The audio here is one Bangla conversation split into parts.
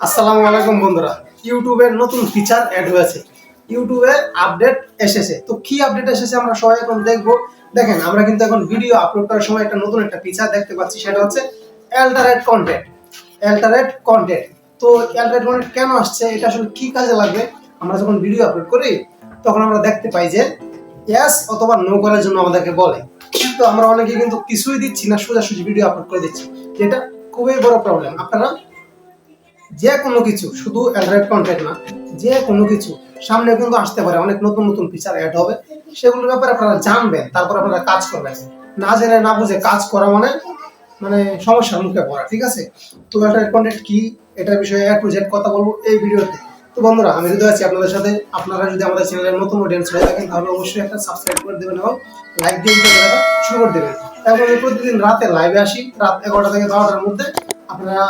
আসসালামু আলাইকুম বন্ধুরা। ইউটিউবের নতুন ফিচার অ্যাড হয়েছে। ইউটিউবে আপডেট এসেছে। তো কি আপডেট এসেছে আমরা সবাই এখন দেখব। দেখেন, আমরা কিন্তু এখন ভিডিও আপলোড করার সময় একটা নতুন একটা ফিচার দেখতে পাচ্ছি, সেটা হচ্ছে অ্যাল্টারেট কন্টেন্ট অ্যাল্টারেট কন্টেন্ট তো অ্যাল্টারেট কন্টেন্ট কেন আসছে? এটা আসলে কি কাজে লাগবে? আমরা যখন ভিডিও আপলোড করি, তখন আমরা দেখতে পাই যে ইয়াস অথবা নো করার জন্য আমাদেরকে বলে। কিন্তু আমরা অনেকে কিন্তু কিছুই দিচ্ছি না, সোজাসুজি ভিডিও আপলোড করে দিচ্ছি। যেটা খুবই বড় প্রবলেম আপনারা যে কোনো কিছু, শুধু অ্যান্ড্রয়েড কন্টেন্ট না যে কোনো কিছু, সামনে কিন্তু আসতে পারে, অনেক নতুন নতুন ফিচার অ্যাড হবে। সেগুলোর ব্যাপারে আপনারা জানবেন, তারপর আপনারা কাজ করবেন। না জেনে না বুঝে কাজ করা মানে মানে সমস্যার মুখে পড়া, ঠিক আছে? তো অ্যান্ড্রয়েড কন্টেন্ট কি, এটার বিষয়ে এ টু জেড কথা বলব এই ভিডিওতে। তো বন্ধুরা, আমি যদি আছি আপনাদের সাথে। আপনারা যদি আমাদের চ্যানেলের নতুন অডিয়েন্স হয়ে থাকেন, তাহলে অবশ্যই একটা সাবস্ক্রাইব করে দেবেন এবং লাইক দিয়ে ভিডিওটা শুরু করে দেবেন। এবং প্রতিদিন রাতে লাইভে আসি, রাত এগারোটা থেকে বারোটার মধ্যে আপনারা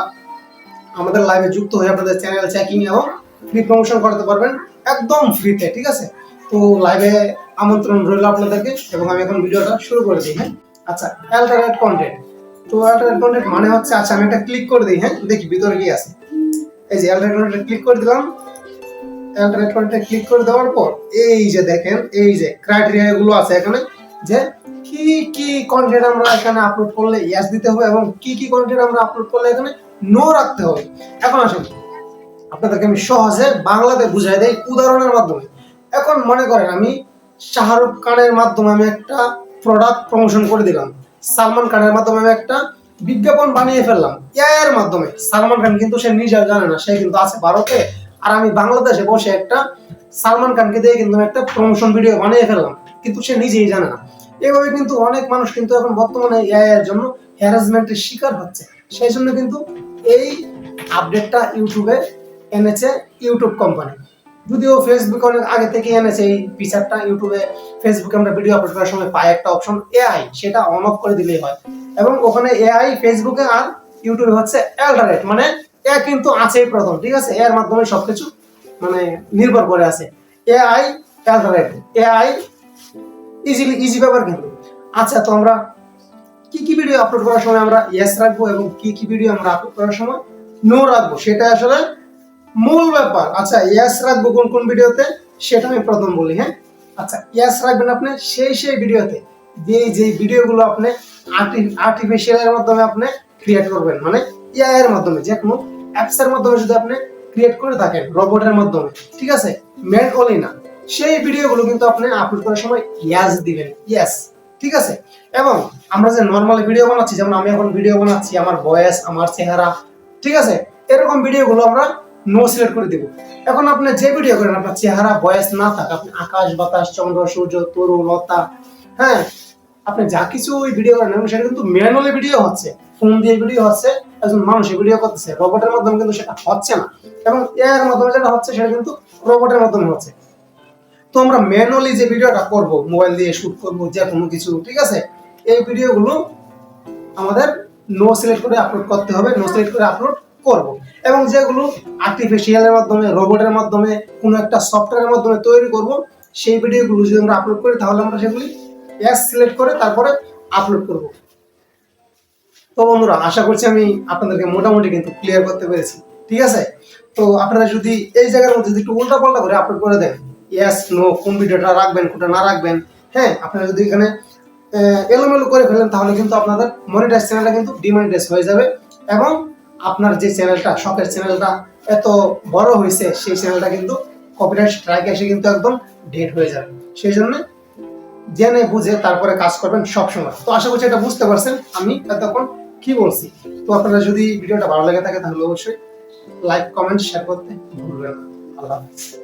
আমাদের লাইভে যুক্ত হয়ে আপনাদের চ্যানেল চেকিং এবং ফ্রি প্রমোশন করতে পারবেন, একদম ফ্রিতে ঠিক আছে? তো লাইভে আমন্ত্রণ রইল আপনাদেরকে এবং আমি এখন ভিডিওটা শুরু করে দিই হ্যাঁ? আচ্ছা অ্যাল্টারনেট কন্টেন্ট তো অ্যাল্টারনেট কন্টেন্ট মানে হচ্ছে আচ্ছা আমি একটা ক্লিক করে দিই হ্যাঁ? দেখি, ভিতরে কি আছে। এই যে অ্যাল্টারনেট কন্টেন্ট ক্লিক করে দিলাম। অ্যাল্টারনেট কন্টেন্ট ক্লিক করে দেওয়ার পর, এই যে দেখেন, এই যে ক্রাইটেরিয়া গুলো আছে এখানে, যে কি কি কন্টেন্ট আমরা এখানে আপলোড করলে ইয়াস দিতে হবে এবং কি কি কন্টেন্ট আমরা আপলোড করলে এখানে নো রাখতে হবে। এখন আসুন। আপনাদেরকে আমি সহজে বাংলাতে বুঝাই দেই উদাহরণের মাধ্যমে। এখন মনে করেন আমি শাহরুখ খানের মাধ্যমে আমি একটা প্রোডাক্ট প্রমোশন করে দিলাম। সালমান খানের মাধ্যমে আমি একটা বিজ্ঞাপন বানিয়ে ফেললাম। এর মাধ্যমে। সালমান খান কিন্তু সে নিজে জানে না, সে কিন্তু আছে ভারতে। আর আমি বাংলাদেশে বসে একটা সালমান খানকে দিয়ে কিন্তু একটা প্রমোশন ভিডিও বানিয়ে ফেললাম। কিন্তু সে নিজেই জানে না। এভাবে কিন্তু অনেক মানুষ কিন্তু এখন বর্তমানে এআই এর জন্য হ্যারাসমেন্টের শিকার হচ্ছে। সেই জন্য কিন্তু এই আপডেটটা ইউটিউবে এনেছে ইউটিউব কোম্পানি যদিও ফেসবুক অনেক আগে থেকে এনেছে এই ফিচারটা ইউটিউবে ফেসবুকে আমরা ভিডিও আপলোড করার সময় পাই একটা অপশন এআই সেটা অন অফ করে দিলেই হয়। এবং ওখানে এআই ফেসবুকে আর ইউটিউবে হচ্ছে অ্যাল্টারেট মানে এ কিন্তু আছেই প্রথম, ঠিক আছে? এর মাধ্যমে সবকিছু মানে নির্ভর করে আছে। AI alternate AI easily easy ব্যাপার কিন্তু। আচ্ছা তো আমরা কি কি ভিডিও আপলোড করার সময় আমরা ইয়েস রাখব এবং কি কি ভিডিও আমরা আপলোড করার সময় নো রাখব? সেটা আসলে মূল ব্যাপার। আচ্ছা ইয়েস রাখব কোন কোন ভিডিওতে সেটা আমি প্রথম বলি হ্যাঁ? আচ্ছা ইয়েস রাখবেন আপনি সেই সেই ভিডিওতে যে যে ভিডিওগুলো আপনি আর্টিফিশিয়ালের মাধ্যমে আপনি ক্রিয়েট করবেন। মানে এআই এর মাধ্যমে, যে কোনো অ্যাপস এর মাধ্যমে যদি আপনি ক্রিয়েট করে থাকেন রোবটের মাধ্যমে, ঠিক আছে? ম্যানুয়ালি না। সেই ভিডিওগুলো কিন্তু আপনি আপলোড করার সময় ইয়াস দিবেন। ইয়েস ঠিক আছে? এবং আমরা যে নর্মালি ভিডিও বানাচ্ছি, যেমন আমি এখন ভিডিও বানাচ্ছি, আমার ভয়েস আমার চেহারা, ঠিক আছে? এরকম ভিডিওগুলো আমরা নো সিলেক্ট করে দিব। এখন আপনি যে ভিডিও করেন, আপনার চেহারা ভয়েস না থাক, আপনি আকাশ, বাতাস, চন্দ্র, সূর্য, তরু, লতা হ্যাঁ? আপনি যা কিছু ওই ভিডিও করেন, এবং সেটা কিন্তু ম্যানুয়ালি ভিডিও হচ্ছে। ফোন দিয়ে ভিডিও হচ্ছে, একজন মানুষ ভিডিও করতেছে। রোবটের মাধ্যমে কিন্তু সেটা হচ্ছে না। এবং এর মাধ্যমে যেটা হচ্ছে, সেটা কিন্তু রোবটের মাধ্যমে হচ্ছে। তো আমরা ম্যানুয়ালি যে ভিডিওটা করব মোবাইল দিয়ে শুট করব, যে কোনো কিছু, ঠিক আছে? এই ভিডিওগুলো আমাদের নো সিলেক্ট করে আপলোড করতে হবে নো সিলেক্ট করে আপলোড করব। এবং যেগুলো আর্টিফিশিয়ালের মাধ্যমে রোবটের মাধ্যমে, কোনো একটা সফটওয়্যারের মাধ্যমে তৈরি করব, সেই ভিডিওগুলো যদি আমরা আপলোড করি, তাহলে আমরা সেগুলি এস সিলেক্ট করে তারপরে আপলোড করব। তো বন্ধুরা, আশা করছি আমি আপনাদেরকে মোটামুটি কিন্তু ক্লিয়ার করতে পেরেছি, ঠিক আছে? তো আপনারা যদি এই জায়গার মধ্যে যদি একটু উল্টা পাল্টা করে আপলোড করে দেন ইয়েস নো কোন ভিডিওটা রাখবেন, কোনটা না রাখবেন হ্যাঁ আপনারা যদি এখানে এলোমেলো করে ফেলেন, তাহলে কিন্তু আপনাদের মনিটাইজ চ্যানেলটা কিন্তু ডিমনিটাইজ হয়ে যাবে এবং আপনার যে চ্যানেলটা শখের চ্যানেলটা এত বড় হয়েছে, সেই চ্যানেলটা কিন্তু কপিরাইট স্ট্রাইক এসে কিন্তু একদম ডেট হয়ে যাবে। সেই জন্য জেনে বুঝে তারপরে কাজ করবেন সবসময়। তো আশা করছি এটা বুঝতে পারছেন, আমি এতক্ষণ কি বলছি? তো আপনারা যদি ভিডিওটা ভালো লেগে থাকে, তাহলে অবশ্যই লাইক কমেন্ট শেয়ার করতে ভুলবেন না। আল্লাহ হাফিজ।